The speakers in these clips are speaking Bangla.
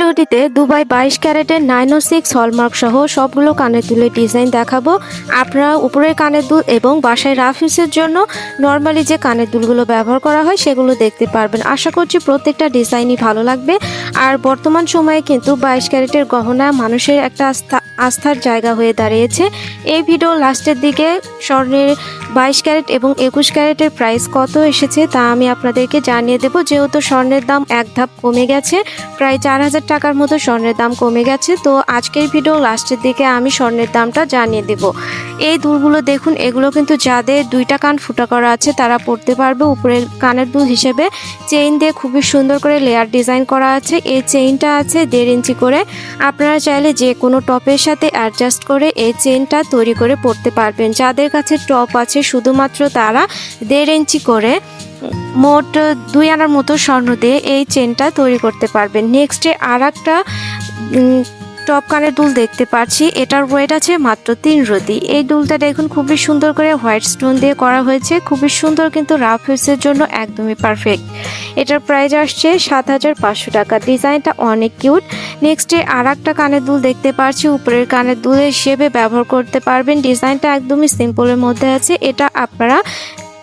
ভিডিওটিতে দুবাই বাইশ ক্যারেটের নাইন ও সিক্স হলমার্ক সহ সবগুলো কানের দুলের ডিজাইন দেখাবো। আপনারা উপরের কানের দুল এবং বাসায় রাফ ইউজের জন্য নর্মালি যে কানের দুলগুলো ব্যবহার করা হয়, সেগুলো দেখতে পারবেন। আশা করছি প্রত্যেকটা ডিজাইনই ভালো লাগবে। আর বর্তমান সময়ে কিন্তু বাইশ ক্যারেটের গহনা মানুষের একটা আস্থা, আস্থার জায়গা হয়ে দাঁড়িয়েছে। এই ভিডিও লাস্টের দিকে স্বর্ণের বাইশ ক্যারেট এবং একুশ ক্যারেটের প্রাইস কত এসেছে তা আমি আপনাদেরকে জানিয়ে দেবো। যেহেতু স্বর্ণের দাম এক ধাপ কমে গেছে, প্রায় চার হাজার টাকার মতো স্বর্ণের দাম কমে গেছে, তো আজকের ভিডিও লাস্টের দিকে আমি স্বর্ণের দামটা জানিয়ে দেব। এই দুলগুলো দেখুন, এগুলো কিন্তু যাদের দুইটা কান ফুটা করা আছে, তারা পড়তে পারবে উপরের কানের দুল হিসেবে। চেইন দিয়ে খুবই সুন্দর করে লেয়ার ডিজাইন করা আছে। এই চেইনটা আছে দেড় ইঞ্চি করে। আপনারা চাইলে যে কোনো টপের সাথে অ্যাডজাস্ট করে এই চেইনটা তৈরি করে পড়তে পারবেন। যাদের কাছে টপ আছে, শুধুমাত্র তারা দেড় ইঞ্চি করে। মোট দুই আনার মতো স্বর্ণ দিয়ে এই চেনটা তৈরি করতে পারবেন। নেক্সটে আর একটা টপ কানের দুল দেখতে পাচ্ছি। এটার ওয়েট আছে মাত্র তিন রতি। এই দুলটা দেখুন খুবই সুন্দর করে হোয়াইট স্টোন দিয়ে করা হয়েছে। খুবই সুন্দর কিন্তু রাফ ইউজের জন্য একদমই পারফেক্ট এটার প্রাইস আসছে সাত হাজার পাঁচশো টাকা। ডিজাইনটা অনেক কিউট নেক্সটে আর একটা কানের দুল দেখতে পাচ্ছি। উপরের কানের দুল হিসেবে ব্যবহার করতে পারবেন। ডিজাইনটা একদমই সিম্পলের মধ্যে আছে। এটা আপনারা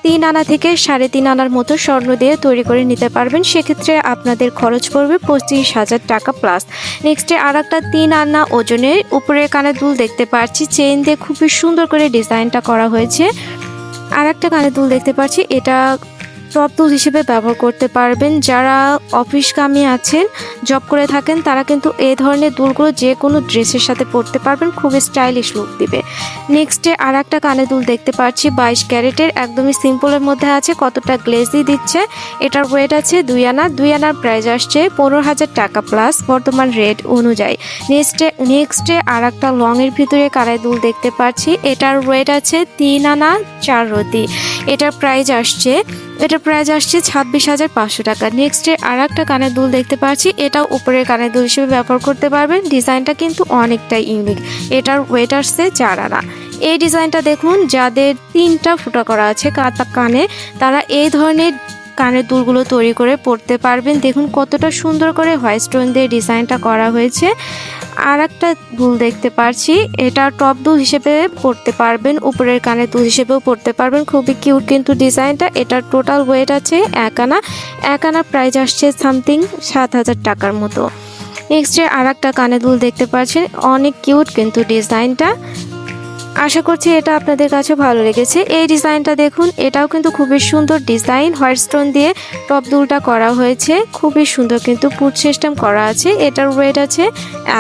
তিন আনা থেকে সাড়ে তিন আনার মতো স্বর্ণ দিয়ে তৈরি করে নিতে পারবেন। সেক্ষেত্রে আপনাদের খরচ পড়বে পঁচিশ হাজার টাকা প্লাস নেক্সটে আর একটা তিন আনা ওজনের উপরে কানের দুল দেখতে পাচ্ছি। চেইন দিয়ে খুবই সুন্দর করে ডিজাইনটা করা হয়েছে। আর একটা কানের দুল দেখতে পাচ্ছি। এটা টপ দুল হিসেবে ব্যবহার করতে পারবেন। যারা অফিস কামে আছেন জব করে থাকেন, তারা কিন্তু এই ধরনের দুলগুলো যে কোনো ড্রেসের সাথে পরতে পারবেন। খুব স্টাইলিশ লুক দিবে। নেক্সটে আর একটা কানে দুল দেখতে পাচ্ছি, বাইশ ক্যারেটের, একদমই সিম্পলের মধ্যে আছে, কতটা গ্লেজি দিচ্ছে। এটার ওয়েট আছে দুই আনা, দুই আনার প্রাইস আসছে পনেরো হাজার টাকা প্লাস বর্তমান রেট অনুযায়ী। নেক্সটে নেক্সটে আর একটা লংয়ের ভিতরে কানের দুল দেখতে পাচ্ছি, এটার ওয়েট আছে তিন আনা চার রতি। এটার প্রাইস আসছে এটার প্রাইস আসছে ছাব্বিশ হাজার পাঁচশো টাকা। নেক্সটে আর একটা কানের দুল দেখতে পাচ্ছি। এটাও উপরের কানের দুল হিসেবে ব্যবহার করতে পারবেন। ডিজাইনটা কিন্তু অনেকটাই ইউনিক এটার ওয়েট আসছে চার আনা। এই ডিজাইনটা দেখুন, যাদের তিনটা ফুটা করা আছে কাতা কানে, তারা এই ধরনের কানের দুলগুলো তৈরি করে পরতে পারবেন। দেখুন কতটা সুন্দর করে হোয়াইট স্টোন দিয়ে ডিজাইনটা করা হয়েছে। আর একটা দুল দেখতে পারছি, এটা টপ দুল হিসেবে পরতে পারবেন, উপরের কানের দুল হিসেবেও পরতে পারবেন। খুবই কিউট কিন্তু ডিজাইনটা, এটার টোটাল ওয়েট আছে এক আনা এক আনা প্রাইস আসছে সামথিং সাত হাজার টাকার মতো। নেক্সটে আর একটা কানে দুল দেখতে পাচ্ছেন, অনেক কিউট কিন্তু ডিজাইনটা। আশা করছি এটা আপনাদের কাছে ভালো লেগেছে। এই ডিজাইনটা দেখুন, এটাও কিন্তু খুবই সুন্দর ডিজাইন, হোয়াইট স্টোন দিয়ে টপ দুলটা করা হয়েছে। খুবই সুন্দর কিন্তু পুট সিস্টেম করা আছে, এটার ওয়েট আছে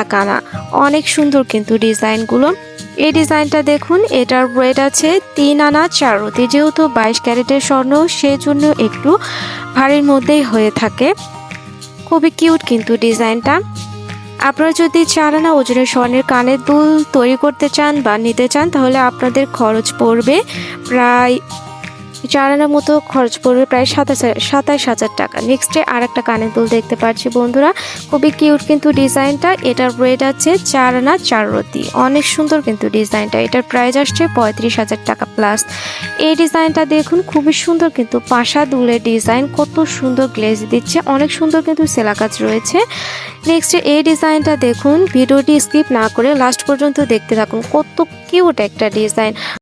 এক আনা। অনেক সুন্দর কিন্তু ডিজাইনগুলো। এই ডিজাইনটা দেখুন, এটার ওয়েট আছে তিন আনা চার রতি, যেহেতু বাইশ ক্যারেটের স্বর্ণ সেই জন্য একটু ভারীর মধ্যেই হয়ে থাকে। খুবই কিউট কিন্তু ডিজাইনটা। আপনারা যদি চারানা ওজনে ওজনের স্বর্ণের কানের দুল তৈরি করতে চান বা নিতে চান, তাহলে আপনাদের খরচ পড়বে প্রায় চার আনার মতো খরচ পড়বে প্রায় সাতাশ সাতাশ হাজার টাকা। নেক্সটে আর একটা কানের দুল দেখতে পাচ্ছি বন্ধুরা। খুবই কিউট কিন্তু ডিজাইনটা। এটার ওয়েট আছে চার আনা চার রতি। অনেক সুন্দর কিন্তু ডিজাইনটা। এটার প্রাইস আসছে পঁয়ত্রিশ হাজার টাকা প্লাস এই ডিজাইনটা দেখুন, খুবই সুন্দর কিন্তু পাশা দুলের ডিজাইন। কত সুন্দর গ্লেজ দিচ্ছে। অনেক সুন্দর কিন্তু সেলা কাজ রয়েছে। নেক্সট এই ডিজাইনটা দেখুন। ভিডিওটি স্কিপ না করে লাস্ট পর্যন্ত দেখতে থাকুন। কত কিউট একটা ডিজাইন।